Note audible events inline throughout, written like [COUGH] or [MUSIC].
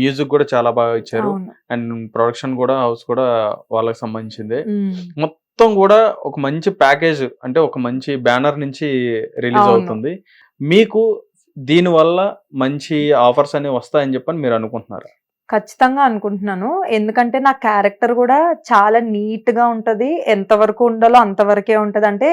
Music కూడా చాలా బాగా ఇచ్చారు. అండ్ ప్రొడక్షన్ కూడా హౌస్ కూడా వాళ్ళకి సంబంధించిందే. మొత్తం కూడా ఒక మంచి ప్యాకేజ్ అంటే ఒక మంచి బ్యానర్ నుంచి రిలీజ్. అవుతుంది. మీకు దీని వల్ల మంచి ఆఫర్స్ అనేవి వస్తాయని చెప్పని మీరు అనుకుంటున్నారు? ఖచ్చితంగా అనుకుంటున్నాను. ఎందుకంటే నా క్యారెక్టర్ కూడా చాలా నీట్గా ఉంటది ఎంతవరకు ఉండాలో అంతవరకే ఉంటది. అంటే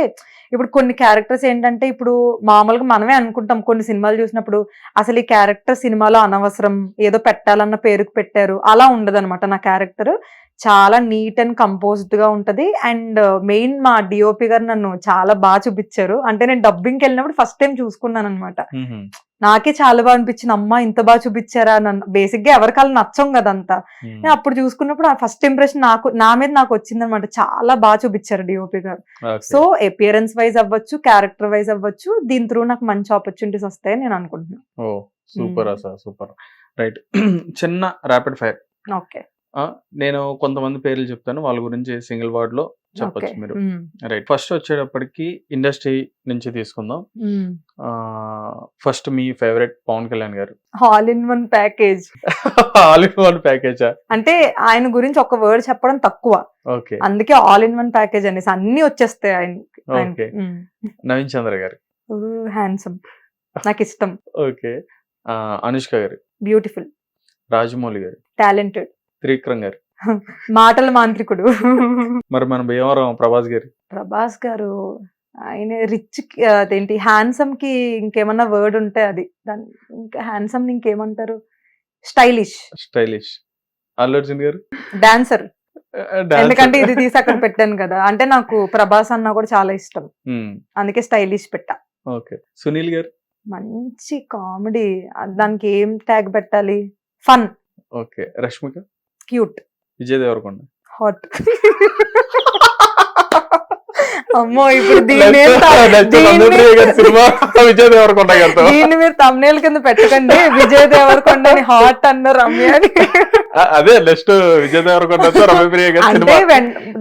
ఇప్పుడు కొన్ని క్యారెక్టర్స్ ఏంటంటే ఇప్పుడు మామూలుగా మనమే అనుకుంటాం. కొన్ని సినిమాలు చూసినప్పుడు అసలు ఈ క్యారెక్టర్ సినిమాలో అనవసరం ఏదో పెట్టాలన్న పేరుకు పెట్టారు. అలా ఉండదు నా క్యారెక్టర్. చాలా నీట్ అండ్ కంపోజ్డ్గా ఉంటది. అండ్ మెయిన్ మా డిఓపి గారు నన్ను చాలా బాగా చూపించారు. అంటే నేను డబ్బింగ్కి వెళ్ళినప్పుడు ఫస్ట్ టైం చూసుకున్నాను అనమాట నాకే చాలా బాగా అనిపించింది. అమ్మా ఇంత బాగా చూపించారా? నన్ను బేసిక్గా ఎవరికాల నచ్చం కదంతా. నేను అప్పుడు చూసుకున్నప్పుడు ఆ ఫస్ట్ ఇంప్రెషన్ నాకు నా మీద నాకు వచ్చింది అనమాట చాలా బాగా చూపించారు డిఓపి గారు. సో అపియరెన్స్ వైజ్ అవ్వచ్చు క్యారెక్టర్ వైజ్ అవ్వచ్చు దీని త్రూ నాకు మంచి ఆపర్చునిటీస్ వస్తాయని నేను అనుకుంటున్నాను. Super super. రైట్. [CLEARS THROAT] చిన్న ర్యాపిడ్ ఫైర్ ఓకే. నేను కొంతమంది పేర్లు చెప్తాను. వాళ్ళ గురించి సింగిల్ వర్డ్లో చెప్పొచ్చు మీరు. రైట్. ఫస్ట్ వచ్చేటప్పటికి ఇండస్ట్రీ నుంచి తీసుకుందాం. ఫస్ట్ మీ ఫేవరెట్ పవన్ కళ్యాణ్ గారు. All in one package. [LAUGHS] All in one ప్యాకేజా? అంటే ఆయన గురించి ఒక వర్డ్ చెప్పడం తక్కువ. ఓకే. అందుకే ఆల్ ఇన్ వన్ ప్యాకేజ్ అనేసి అన్ని వచ్చేస్తాయి ఓకే. ఆయనకి నవీన్ చంద్ర గారు. హ్యాండ్సమ్. నాకు ఇష్టం [LAUGHS] ఓకే అనుష్క గారు. బ్యూటిఫుల్. రాజమౌళి గారు. టాలెంటెడ్. త్రివిక్రమ్ గారు. మాటల మాంత్రికుడు. మరి మన భీమవరం ప్రభాస్ గారు. ప్రభాస్ గారు ఆయన రిచ్ అదేంటి హ్యాండ్సమ్కి ఇంకేమన్నా వర్డ్ ఉంటే అది. దాని ఇంకా హ్యాండ్సమ్ ఇంకేమంటారు? స్టైలిష్ స్టైలిష్ అల్లు అర్జున్ గారు? డాన్సర్. ఎందుకంటే ఇది తీసి అక్కడ పెట్టాను కదా. అంటే నాకు ప్రభాస్ అన్న కూడా చాలా ఇష్టం. అందుకే స్టైలిష్ పెట్టా. ఓకే. సునీల్ గారు? మంచి కామెడీ. దానికి ఏం ట్యాగ్ పెట్టాలి? Fun okay. Rashmika? Cute. Vijay Deverakonda hot. అమ్మో ఇప్పుడు దీన్ని విజయ్ దేవరకొండ మీరు తమ్నేల్ కింద పెట్టకండి. విజయ్ దేవరకొండ అని హాట్ అన్న రమ్య అని. అదే నెక్స్ట్ విజయ్ గారి అంటే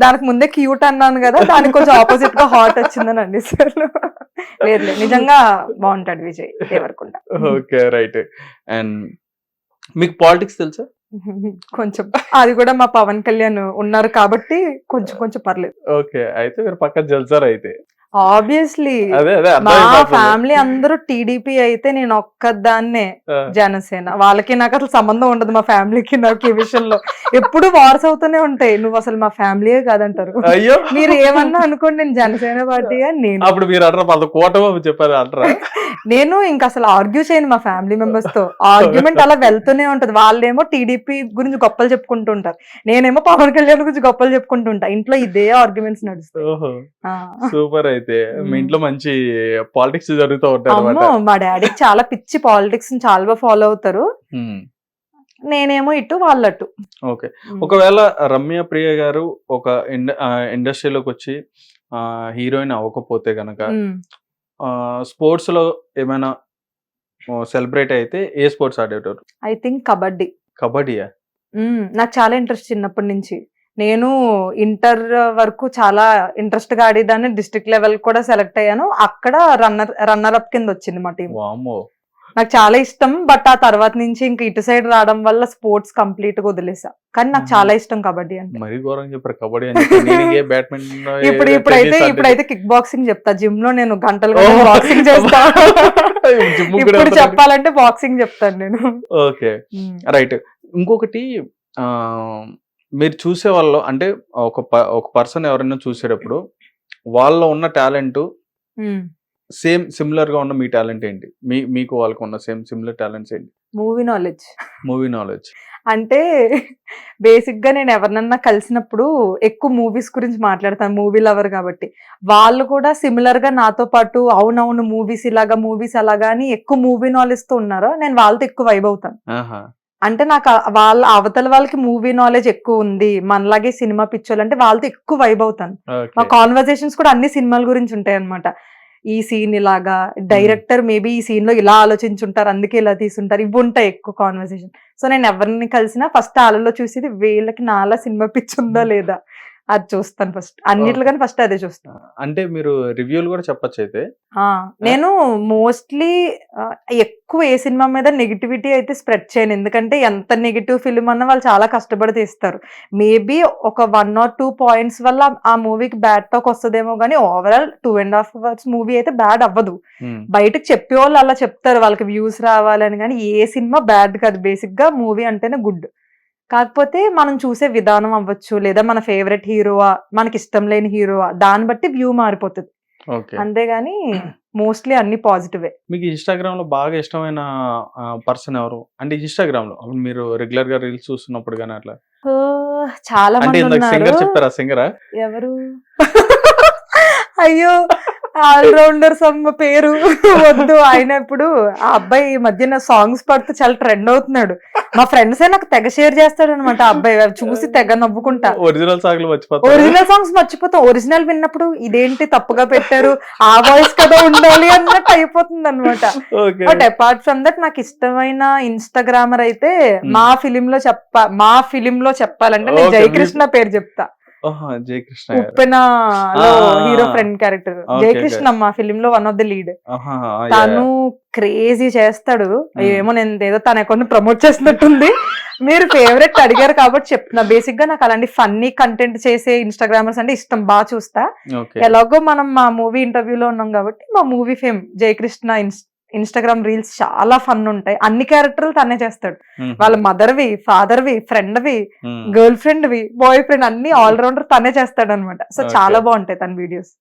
దానికి ముందే క్యూట్ అన్నాను కదా దానికి కొంచెం ఆపోజిట్గా హాట్ వచ్చిందని అండి సార్ లేదు లేదు నిజంగా బాగుంటాడు Vijay Deverakonda. Okay right. And మీకు పాలిటిక్స్ తెలుసా? [LAUGHS] కొంచెం. అది కూడా మా పవన్ కళ్యాణ్ ఉన్నారు కాబట్టి కొంచెం కొంచెం పర్లేదు. ఓకే అయితే మీరు పక్క జల్సారు అయితే. ఆబ్వియస్లీ మా. ఫ్యామిలీ అందరూ టీడీపీ అయితే నేను ఒక్కదాన్నే జనసేన. వాళ్ళకి నాకు అసలు సంబంధం ఉండదు మా ఫ్యామిలీకి నాకు ఈ విషయంలో. ఎప్పుడు వార్స్ అవుతూనే ఉంటాయి. నువ్వు అసలు మా ఫ్యామిలీయే కాదంటారు. అయ్యో. మీరు ఏమన్నా అనుకోండి నేను జనసేన పార్టీ నేను. అప్పుడు మీరు అంటారా చెప్పారు అంటారా? నేను ఇంకా అసలు ఆర్గ్యూ చేయను మా ఫ్యామిలీ మెంబర్స్తో. ఆర్గ్యుమెంట్ అలా వెళ్తూనే ఉంటది. వాళ్ళేమో టీడీపీ గురించి గొప్పలు చెప్పుకుంటూ ఉంటారు నేనేమో పవన్ కళ్యాణ్ గురించి గొప్పలు చెప్పుకుంటూ ఉంటా ఇంట్లో ఇదే ఆర్గ్యుమెంట్స్ నడుస్తాయి. సూపర్ అయితే. మీ మ్మ్. ఇంట్లో మంచి పాలిటిక్స్ జరుగుతూ అనమాట మా డాడీకి చాలా పిచ్చి పాలిటిక్స్ చాలా బాగా ఫాలో అవుతారు. నేనేమో ఇటు వాళ్ళటు. ఓకే. ఒకవేళ రమ్య ప్రియ గారు ఒక ఇండ ఇండస్ట్రీలోకి వచ్చి హీరోయిన్ అవ్వకపోతే గనక. స్పోర్ట్స్లో ఏమైనా సెలబ్రేట్ అయితే ఏ స్పోర్ట్స్ ఆడేటోరు? I think kabaddi. కబడ్డీయా. నాకు చాలా ఇంట్రెస్ట్ చిన్నప్పటి నుంచి. నేను ఇంటర్ వరకు చాలా ఇంట్రెస్ట్గా ఆడేదాన్ని డిస్ట్రిక్ట్ లెవెల్ కూడా సెలెక్ట్ అయ్యాను. అక్కడ రన్నర్ రన్నర్ అప్ కింద వచ్చింది మా టీం నాకు చాలా ఇష్టం బట్ ఆ తర్వాత నుంచి ఇంకా ఇటు సైడ్ రావడం వల్ల స్పోర్ట్స్ కంప్లీట్గా వదిలేసా. కానీ నాకు మ్మ్. చాలా ఇష్టం కబడ్డీ అంటే. మరీ ఘోరంగా చెప్పారు కబడ్డీ [LAUGHS] ఇప్పుడు ఇప్పుడైతే ఇప్పుడైతే కిక్ బాక్సింగ్ చెప్తా. జిమ్లో నేను గంటలు. బాక్సింగ్ చేస్తా. [LAUGHS] ఇప్పుడు? చెప్పాలంటే బాక్సింగ్ చెప్తాను నేను. ఓకే రైట్ ఇంకొకటి ఆ, మీరు చూసే వాళ్ళు అంటే ఒక ఒక పర్సన్ ఎవరైనా చూసేటప్పుడు వాళ్ళలో ఉన్న టాలెంట్ సేమ్ సిమిలర్గా ఉన్న మీ టాలెంట్ ఏంటి? మీ మీకు వాళ్ళకు ఉన్న సేమ్ సిమిలర్ టాలెంట్స్ ఏంటి? Movie knowledge. Movie knowledge. అంటే బేసిక్గా నేను ఎవరినన్నా కలిసినప్పుడు ఎక్కువ మూవీస్ గురించి మాట్లాడతాను మూవీ లవర్ కాబట్టి. వాళ్ళు కూడా సిమిలర్గా నాతో పాటు అవునవును మూవీస్ ఇలాగా మూవీస్ అలాగా అని ఎక్కువ మూవీ నాలెడ్జ్తో ఉన్నారు? నేను వాళ్ళతో ఎక్కువ వైబ్ అవుతాను. అంటే నాకు వాళ్ళ అవతల వాళ్ళకి మూవీ నాలెడ్జ్ ఎక్కువ ఉంది మనలాగే సినిమా పిక్చర్లు అంటే వాళ్ళతో ఎక్కువ వైబ్ అవుతాను. మా కాన్వర్సేషన్స్ కూడా అన్ని సినిమాల గురించి ఉంటాయి అనమాట ఈ సీన్ ఇలాగా డైరెక్టర్ మేబీ ఈ సీన్లో ఇలా ఆలోచించుంటారు అందుకే ఇలా తీసుంటారు ఇవి ఉంటాయి ఎక్కువ కాన్వర్సేషన్ సో నేను ఎవరిని కలిసినా ఫస్ట్ వాళ్ళలో చూసేది వీళ్ళకి నాలా సినిమా పిచ్చి ఉందా లేదా? అది చూస్తాను ఫస్ట్. అన్నిట్లుగాని ఫస్ట్ అదే చూస్తాను. అంటే మీరు రివ్యూలు కూడా చెప్పొచ్చు అయితే నేను మోస్ట్లీ ఎక్కువ ఏ సినిమా మీద నెగిటివిటీ అయితే స్ప్రెడ్ చేయను. ఎందుకంటే ఎంత నెగిటివ్ ఫిల్మ్ అన్నా వాళ్ళు చాలా కష్టపడి తీస్తారు. మేబీ ఒక వన్ ఆర్ టూ పాయింట్స్ వల్ల ఆ మూవీకి బ్యాడ్ టాక్ వస్తుందేమో కానీ overall two and half hours movie అయితే బ్యాడ్ అవ్వదు. బయటకు చెప్పే వాళ్ళు అలా చెప్తారు. వాళ్ళకి వ్యూస్ రావాలని కానీ ఏ సినిమా బ్యాడ్ కాదు. బేసిక్గా మూవీ అంటేనే గుడ్. కాకపోతే మనం చూసే విధానం అవ్వచ్చు లేదా మన ఫేవరెట్ హీరోవా మనకి ఇష్టం లేని హీరోవా దాన్ని బట్టి వ్యూ మారిపోతుంది. అంతేగాని మోస్ట్లీ అన్ని పాజిటివే మీకు ఇన్స్టాగ్రామ్లో బాగా ఇష్టమైన పర్సన్ ఎవరు? అంటే ఇన్స్టాగ్రామ్లో మీరు రెగ్యులర్గా రీల్స్ చూస్తున్నప్పుడు కానీ అట్లా? చాలా మంది సింగర్ చెప్పారా సింగరా ఎవరు? అయ్యో ఆల్రౌండర్స్ అమ్మ పేరు. వద్దు ఆయన ఇప్పుడు ఆ అబ్బాయి ఈ మధ్యన సాంగ్స్ పాడుతూ చాలా ట్రెండ్ అవుతున్నాడు. మా ఫ్రెండ్స్ నాకు తెగ షేర్ చేస్తాడు అనమాట అబ్బాయి అవి చూసి తెగ నవ్వుకుంటా. ఒరిజినల్ సాగులు మర్చిపోతారు ఒరిజినల్ సాంగ్స్ మర్చిపోతాం. ఒరిజినల్ విన్నప్పుడు ఇదేంటి తప్పుగా పెట్టారు? ఆ వాయిస్ కదా ఉండాలి అన్నట్టు అయిపోతుంది అనమాట బట్ అపార్ట్ ఫ్రమ్ దట్ నాకు ఇష్టమైన ఇన్స్టాగ్రామర్ అయితే మా ఫిలిం లో చెప్ప మా ఫిలిం లో చెప్పాలంటే నేను జయకృష్ణ పేరు చెప్తా. Jayakrishna Uppena hero friend character. Jayakrishna మా ఫిలిం లో వన్ ఆఫ్ ది లీడ్. తను క్రేజీ చేస్తాడు. ఏమో నేను ఏదో తన అకౌంట్ ప్రమోట్ చేసినట్టుంది. మీరు ఫేవరెట్ అడిగారు కాబట్టి చెప్తున్నా. బేసిక్గా నాకు అలాంటి ఫన్నీ కంటెంట్ చేసే ఇన్స్టాగ్రామర్స్ అంటే ఇష్టం. బాగా చూస్తా. ఎలాగో మనం మా మూవీ ఇంటర్వ్యూలో ఉన్నాం కాబట్టి మా movie fame Jayakrishna Instagram reels చాలా ఫన్ ఉంటాయి. అన్ని క్యారెక్టర్లు తనే చేస్తాడు. వాళ్ళ మదర్వి ఫాదర్వి ఫ్రెండ్వి గర్ల్ ఫ్రెండ్ వి బాయ్ ఫ్రెండ్ అన్ని ఆల్ రౌండర్ తనే చేస్తాడు అనమాట సో. చాలా బాగుంటాయి తన వీడియోస్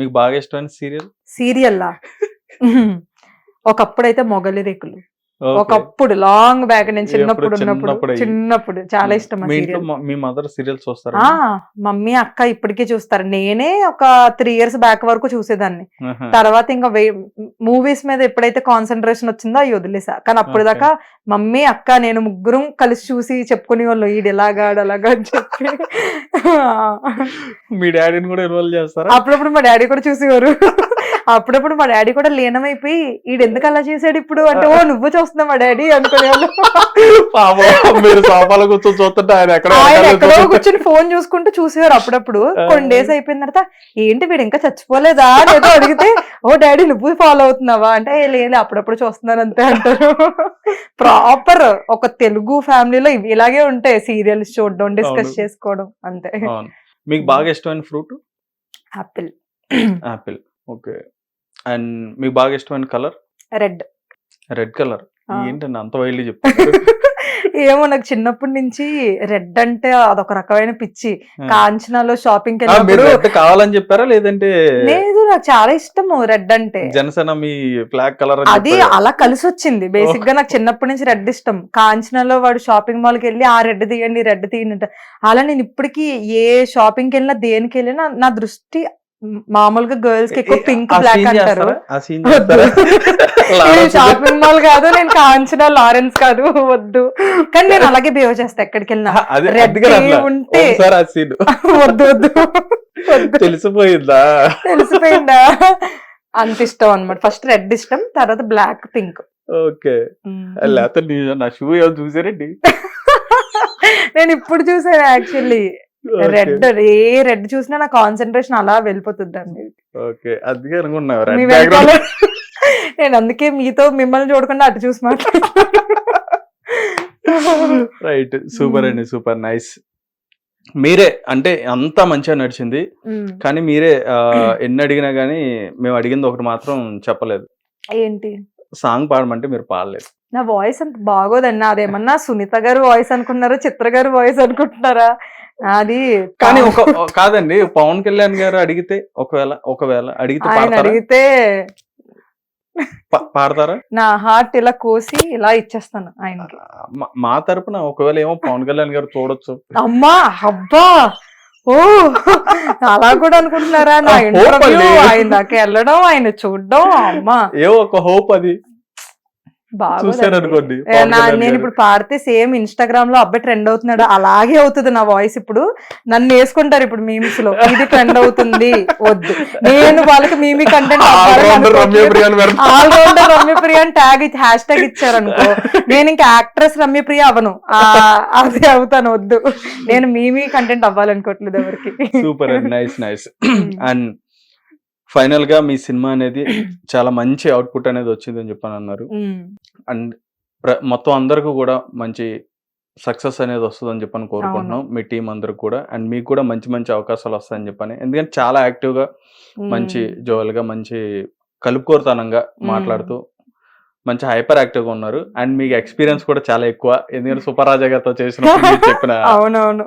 మీకు బాగా ఇష్టమైన సీరియల్ సీరియల్లా ఒకప్పుడైతే మొగలి రేకులు. ఒకప్పుడు లాంగ్ బ్యాక్ నేను చిన్నప్పుడు ఉన్నప్పుడు. చిన్నప్పుడు చాలా ఇష్టం మీ మదర్ సీరియల్స్ చూస్తారా? మమ్మీ అక్క ఇప్పటికీ చూస్తారు. నేనే ఒక త్రీ ఇయర్స్ బ్యాక్ వరకు చూసేదాన్ని. తర్వాత ఇంకా మూవీస్ మీద ఎప్పుడైతే కాన్సన్ట్రేషన్ వచ్చిందో అవి వదిలేసా. కానీ అప్పుడు. దాకా మమ్మీ అక్క నేను ముగ్గురం కలిసి చూసి చెప్పుకునే వాళ్ళు ఈడు ఎలాగాడు అలాగా అని చెప్పి. మీ డాడీని కూడా ఇన్వాల్వ్ చేస్తారా? అప్పుడప్పుడు మా డాడీ కూడా చూసేవారు. అప్పుడప్పుడు మా డాడీ కూడా లీనమైపోయి ఈడు ఎందుకు అలా చేశాడు ఇప్పుడు? అంటే ఓ నువ్వు చూస్తున్నావు మా డాడీ అనుకునేవాళ్ళు పాపం మీరు సోఫాలో కూర్చొని చూస్తుంటే ఆయన ఎక్కడ ఆయన ఎక్కడో కూర్చొని ఫోన్ చూసుకుంటూ చూసేవారు అప్పుడప్పుడు. కొన్ని డేస్ అయిపోయిన తర్వాత ఏంటి వీడు ఇంకా చచ్చిపోలేదా? ఏదో అడిగితే ఓ డాడీ నువ్వు ఫాలో అవుతున్నావా? అంటే "ఏ, లేదు అప్పుడప్పుడు చూస్తున్నాను అంతే అంటారు. ప్రాపర్ ఒక తెలుగు ఫ్యామిలీలో ఇవి ఇలాగే ఉంటాయి. సీరియల్స్ చూడడం డిస్కస్. చేసుకోవడం అంతే. మీకు బాగా ఇష్టమైన fruit? Apple. Apple. Okay. And మీకు బాగా ఇష్టమైన కలర్? రెడ్. Red colour. ఏంటండి అంత వైల్డ్లీ [LAUGHS] చెప్తారు ఏమో నాకు చిన్నప్పటి నుంచి రెడ్ అంటే అదొక రకమైన పిచ్చి. కాంచనాలో షాపింగ్ కావాలని చెప్పారా? లేదంటే లేదు నాకు చాలా ఇష్టము రెడ్ అంటే. జనసేన మీ ఫ్లాగ్ కలర్ అది అలా కలిసి వచ్చింది బేసిక్గా నాకు చిన్నప్పటి నుంచి రెడ్ ఇష్టం. కాంచనాలో వాడు షాపింగ్ మాల్కి వెళ్ళి ఆ రెడ్ తీయండి రెడ్ తీయండి అలా నేను ఇప్పటికీ ఏ షాపింగ్కి వెళ్ళినా దేనికి వెళ్ళినా నా దృష్టి మామూలుగా గర్ల్స్కి ఎక్కువ పింక్ బ్లాక్ అంటారు. షాపింగ్ మాల్ కాదు నేను కాంచనా లారెన్స్ కాదు వద్దు. కానీ నేను అలాగే బిహేవ్ చేస్తా ఎక్కడికి వెళ్ళినా. ఉంటే [LAUGHS] వద్దు వద్దు. తెలిసిపోయిందా? తెలిసిపోయిందా? అంత ఇష్టం అన్నమాట. ఫస్ట్ రెడ్ ఇష్టం తర్వాత బ్లాక్ పింక్ ఓకే. లేకపోతే నీ- నా షూ ఏమో చూసారండి [LAUGHS] నేను ఇప్పుడు చూసాను యాక్చువల్లీ రెడ్ ఏ రెడ్ చూసినా నా కాన్సన్ట్రేషన్ అలా వెళ్ళిపోతుంది మీద. ఓకే అందుకే అనుకున్నా నేను అందుకే మీతో మిమ్మల్ని చూడకుండా అటు చూసి రైట్ సూపర్. అండి సూపర్ నైస్ మీరే అంటే అంతా మంచిగా నడిచింది. కానీ మీరే ఎన్ని అడిగినా కానీ మేము అడిగింది ఒకటి మాత్రం చెప్పలేదు. ఏంటి? సాంగ్ పాడమంటే మీరు పాడలేదు. నా వాయిస్ అంత బాగోదండి. అదేమన్నా సునీత గారు వాయిస్ అనుకుంటున్నారా చిత్ర గారు వాయిస్ అనుకుంటున్నారా? అది కానీ ఒక కాదండి పవన్ కళ్యాణ్ గారు అడిగితే ఒకవేళ ఒకవేళ అడిగితే ఆయన అడిగితే పాడతారా? నా హార్ట్ ఇలా కోసి ఇలా ఇచ్చేస్తాను ఆయనకి. మా- తరపున ఒకవేళ ఏమో పవన్ కళ్యాణ్ గారు చూడొచ్చు. అమ్మా అబ్బా! ఓ అలా కూడా అనుకుంటున్నారా? నా ఇంటర్వ్యూ. ఆయన దాకా వెళ్ళడం ఆయన చూడడం అమ్మా! ఏ ఒక హోప్ అది. కళ్యాణ్ నేను. ఇప్పుడు పాడితే సేమ్ ఇన్స్టాగ్రామ్లో అబ్బాయి ట్రెండ్ అవుతున్నాడు. అలాగే అవుతుంది నా వాయిస్ ఇప్పుడు. నన్ను వేసుకుంటారు ఇప్పుడు మీమ్స్లో. ఇది ట్రెండ్ అవుతుంది. వద్దు. నేను వాళ్ళకి మీమి కంటెంట్. ఆల్రౌండర్ రమ్యప్రియ అని ట్యాగ్ హ్యాష్ ట్యాగ్ ఇచ్చారనుకో. [LAUGHS] నేను ఇంకా యాక్ట్రెస్ రమ్యప్రియ అవను అదే అవుతాను. వద్దు. నేను మీమి కంటెంట్ అవ్వాలనుకోవట్లేదు ఎవరికి. సూపర్ నైస్ నైస్ అండ్ ఫైనల్గా మీ సినిమా అనేది [CLEARS THROAT] చాలా మంచి అవుట్పుట్ అనేది వచ్చింది అని చెప్పని అన్నారు అండ్ మొత్తం అందరికీ కూడా మంచి సక్సెస్ అనేది వస్తుందని చెప్పని కోరుకుంటున్నాం. మీ టీం అందరికి కూడా. అండ్ మీకు కూడా మంచి మంచి అవకాశాలు వస్తాయని చెప్పని. ఎందుకంటే చాలా యాక్టివ్గా ఉమ్. మంచి జోవల్గా మంచి కలుపుకోరుతనంగా. మాట్లాడుతూ మంచి హైపర్ యాక్టివ్గా ఉన్నారు. అండ్ మీకు ఎక్స్పీరియన్స్ కూడా చాలా ఎక్కువ. ఎందుకంటే [LAUGHS] సూపర్ రాజా గారితో చేసిన చెప్పిన [LAUGHS] అవునవును.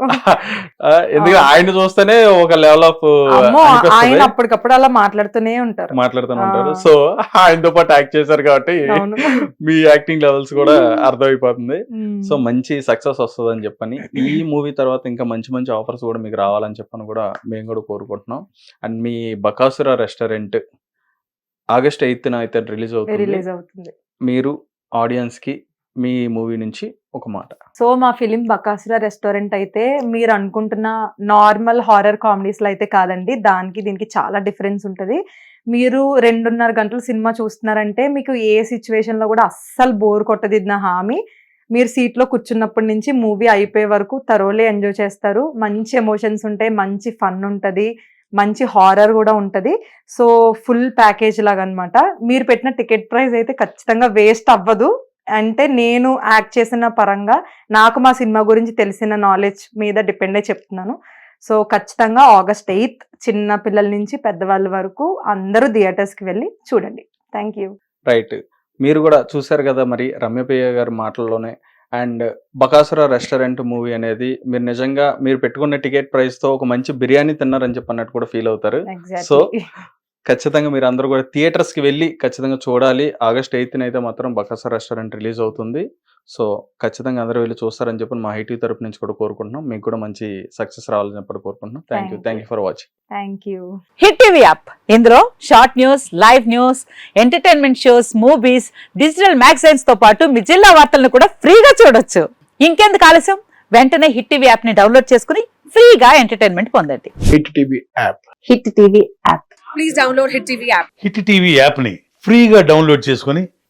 ఎందుకంటే ఆయన చూస్తేనే ఒక లెవెల్ ఆఫ్ అమ్మో ఆయన అప్పటికప్పుడు అలా మాట్లాడుతూనే ఉంటారు. మాట్లాడుతూ ఉంటారు. సో ఆయనతో పాటు యాక్ట్ చేశారు కాబట్టి [LAUGHS] మీ యాక్టింగ్ లెవెల్స్ కూడా అర్థమైపోతుంది. సో మంచి సక్సెస్ వస్తుంది అని చెప్పని ఈ మూవీ తర్వాత ఇంకా మంచి మంచి ఆఫర్స్ కూడా మీకు రావాలని చెప్పని కూడా మేము కూడా కోరుకుంటున్నాం. అండ్ మీ బకాసుర రెస్టారెంట్ ఆగస్ట్ ఎయిత్ అయితే రిలీజ్ అవుతుంది. రిలీజ్ అవుతుంది. మీరు ఆడియన్స్కి మీ మూవీ నుంచి ఒక మాట. సో మా ఫిలిం బకాసురా రెస్టారెంట్ అయితే మీరు అనుకుంటున్న నార్మల్ హారర్ కామెడీస్లో అయితే కాదండి. దానికి దీనికి చాలా డిఫరెన్స్ ఉంటుంది. మీరు రెండున్నర గంటలు సినిమా చూస్తున్నారంటే మీకు ఏ సిచ్యువేషన్లో కూడా అస్సలు బోర్ కొట్టదు ఇది నా హామీ. మీరు సీట్లో కూర్చున్నప్పటి నుంచి మూవీ అయిపోయే వరకు తరోలే ఎంజాయ్ చేస్తారు. మంచి ఎమోషన్స్ ఉంటాయి మంచి ఫన్ ఉంటుంది. మంచి హారర్ కూడా ఉంటుంది. సో ఫుల్ ప్యాకేజ్ లాగా అన్నమాట మీరు పెట్టిన టికెట్ ప్రైస్ అయితే ఖచ్చితంగా వేస్ట్ అవ్వదు. అంటే నేను యాక్ట్ చేసిన పరంగా నాకు మా సినిమా గురించి తెలిసిన నాలెడ్జ్ మీద డిపెండ్ అయి చెప్తున్నాను. సో ఖచ్చితంగా ఆగస్ట్ ఎయిత్ చిన్న పిల్లల నుంచి పెద్దవాళ్ళ వరకు అందరూ థియేటర్స్కి వెళ్ళి చూడండి. థ్యాంక్ యూ రైట్ మీరు కూడా చూశారు కదా మరి రమ్యప్రియ గారి మాటల్లోనే అండ్ బకాసుర రెస్టారెంట్ మూవీ అనేది మీరు నిజంగా మీరు పెట్టుకున్న టికెట్ ప్రైస్తో ఒక మంచి బిర్యానీ తిన్నారని చెప్పి అన్నట్టు కూడా ఫీల్ అవుతారు. సో ఖచ్చితంగా మీరు అందరూ కూడా థియేటర్స్కి వెళ్ళి ఖచ్చితంగా చూడాలి. ఆగస్ట్ ఎయిత్ అయితే మాత్రం బకాసుర రెస్టారెంట్ రిలీజ్ అవుతుంది. సో ఖచ్చితంగా అందరూ వెళ్ళి చూస్తారని చెప్పి మా హైటీ తరపు నుంచి కూడా కోరుకుంటున్నాం. మీకు కూడా మంచి సక్సెస్ రావాలని చెప్పి కోరుకుంటున్నాం thank you thank you for watching thank you hit TV app ఇందులో short news live news entertainment shows movies digital మ్యాగజైన్స్తో పాటు మీ జిల్లా వార్తలను కూడా ఫ్రీగా చూడొచ్చు. ఇంకెందుకు ఆలస్యం? వెంటనే హిట్ టీవీ యాప్ని డౌన్లోడ్ చేసుకుని ఫ్రీగా ఎంటర్టైన్మెంట్ పొందండి. Hit TV app hit TV app please download Hit TV app. Hit TV యాప్ని ఫ్రీగా డౌన్లోడ్ చేసుకొని